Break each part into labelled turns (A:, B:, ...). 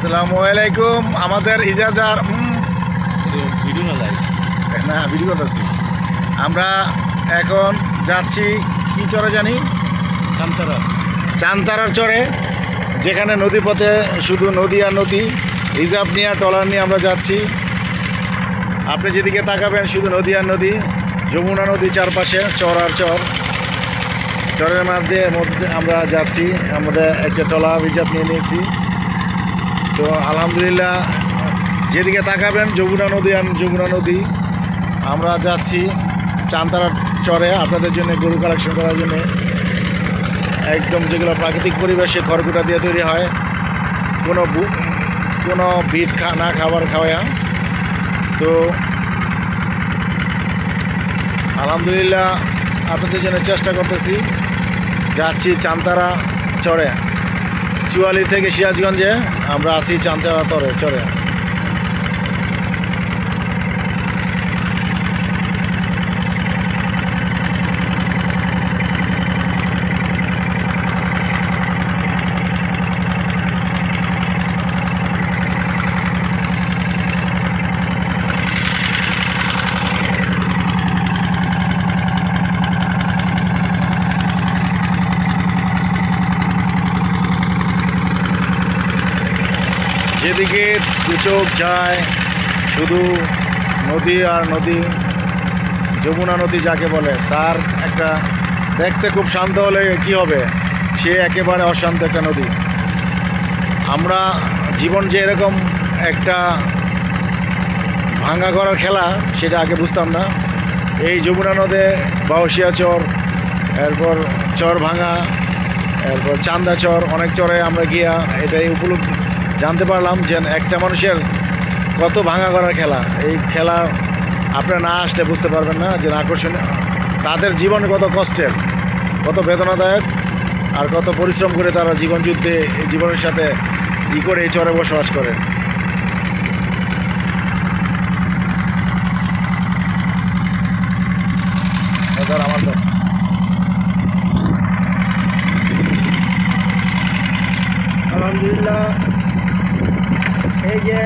A: আসসালামু আলাইকুম আমাদের ইজাজার
B: না
A: ভিডিও করতেছি। আমরা এখন যাচ্ছি কি চরে জানি?
B: শান্তারা
A: চান্তারার চরে যেখানে নদীপথে শুধু নদী আর নদী রিজার্ভ নিয়ে টলার নিয়ে আমরা যাচ্ছি। আপনি যেদিকে তাকাবেন শুধু নদী আর নদী যমুনা নদী চারপাশে চর আর চর। চরের মধ্যে মধ্যে আমরা যাচ্ছি আমাদের একটা টলার রিজার্ভ নিয়ে নিয়েছি। তো আলহামদুলিল্লাহ, যেদিকে তাকাবেন, যমুনা নদী আর যমুনা নদী, আমরা যাচ্ছি চান্তারার চরে আপনাদের জন্য, গরু কালেকশন করার জন্য। একদম যেগুলো প্রাকৃতিক পরিবেশে খড়কুটা দিয়ে তৈরি হয়, কোনো কোনো বিট খা, না খাবার খাওয়া। তো আলহামদুলিল্লাহ, আপনাদের জন্য চেষ্টা করতেছি, যাচ্ছি চান্তারা চড়ে চুয়ালি থেকে সিরাজগঞ্জে আমরা আছি চান্তারা তরে চড়ে যেদিকে দু চোখ যায়, শুধু নদী আর নদী, যমুনা নদী যাকে বলে, তার একটা দেখতে খুব শান্ত হলে কি হবে? সে একেবারে অশান্ত একটা নদী। আমরা জীবন যে এরকম একটা ভাঙ্গা করার খেলা, সেটা আগে বুঝতাম না। এই যমুনা নদে বাউসিয়া চর, এরপর চর ভাঙা, এরপর চান্দা চর, অনেক চরে আমরা গিয়া এটাই উপলব্ধি জানতে পারলাম যে একটা মানুষের কত ভাঙা করার খেলা। এই খেলা আপনারা না আসলে বুঝতে পারবেন না যে আকর্ষণীয় তাদের জীবন কত কষ্টের, কত বেদনাদায়ক আর কত পরিশ্রম করে তারা জীবন যুদ্ধে জীবনের সাথে ই করে এই চরে বসবাস করে।
C: আলহামদুলিল্লাহ। এই যে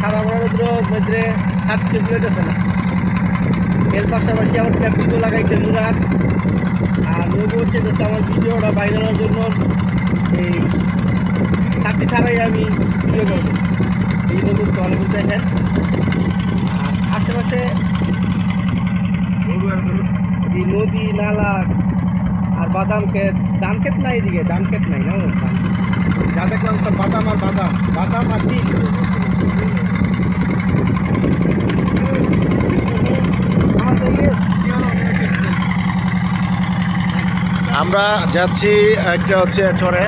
C: খাবার রৌদ্র মধ্যে ছাড়তে বুঝেছে না। এর পাশাপাশি আমার ভিডিও লাগাইছে মুরাদ আর ও বলছে যে আমার ভিডিওটা ভাইরালের জন্য এই চাকরি ছাড়াই আমি ভিডিও করব। এই নতুন দল দেখেন। আশেপাশে এই নদী, নালা আর বাদাম ক্ষেত। ধান ক্ষেত নাই এদিকে, ধান ক্ষেত নাই না? ধান যা দেখলাম সব বাদাম আর বাদাম বাদাম আর
A: আমরা যাচ্ছি একটা হচ্ছে চরে।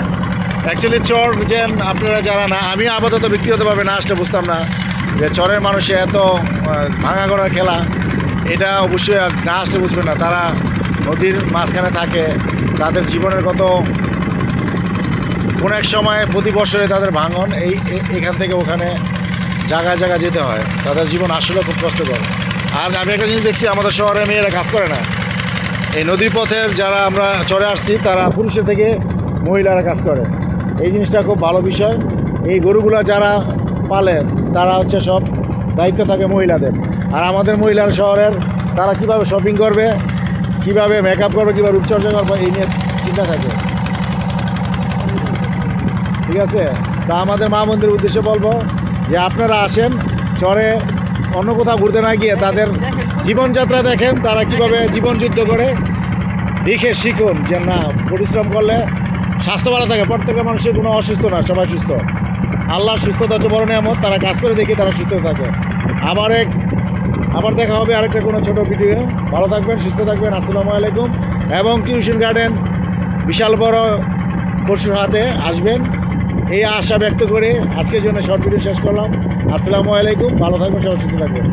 A: অ্যাকচুয়ালি চর যে আপনারা যারা না, আমি আপাতত ব্যক্তিগতভাবে না আসলে বুঝতাম না যে চরের মানুষে এত ভাঙা করার খেলা, এটা অবশ্যই আর না আসলে বুঝবে না। তারা নদীর মাঝখানে থাকে, তাদের জীবনের কত কোনো এক সময় প্রতি বছরে তাদের ভাঙন, এই এখান থেকে ওখানে জায়গায় জায়গায় যেতে হয়। তাদের জীবন আসলে খুব কষ্টকর। আর আমি একটা জিনিস দেখছি, আমাদের শহরে মেয়েরা কাজ করে না। এই নদীর পথের যারা আমরা চড়ে আসছি, তারা পুরুষের থেকে মহিলারা কাজ করে। এই জিনিসটা খুব ভালো বিষয়। এই গরুগুলো যারা পালে, তারা হচ্ছে সব দায়িত্ব থাকে মহিলাদের। আর আমাদের মহিলার শহরের, তারা কীভাবে শপিং করবে, কীভাবে মেকআপ করবে, কীভাবে রূপচর্চা করবে, এই নিয়ে চিন্তা থাকে। ঠিক আছে? তা আমাদের মা মন্দিরের উদ্দেশ্যে বলব যে আপনারা আসেন, চরে অন্য কোথাও ঘুরতে না গিয়ে তাদের জীবনযাত্রা দেখেন, তারা কীভাবে জীবন যুদ্ধ করে দেখে শিখুন যে না, পরিশ্রম করলে স্বাস্থ্য ভালো থাকে। প্রত্যেকটা মানুষের কোনো অসুস্থ না, সবাই সুস্থ। আল্লাহর সুস্থতা হচ্ছে বড় নিয়ামত, তারা কাজ করে দেখি তারা সুস্থ থাকে। আবার এক, আবার দেখা হবে আরেকটা কোনো ছোটো ভিডিও। ভালো থাকবেন, সুস্থ থাকবেন, আসসালামু আলাইকুম। এবং টিউশন গার্ডেন বিশাল বড় পরশুর হাতে আসবেন। এই আশা ব্যক্ত করে আজকের জন্য শর্ট ভিডিও শেষ করলাম। আসসালামু আলাইকুম, ভালো থাকবেন, সবাই সুস্থ থাকবেন।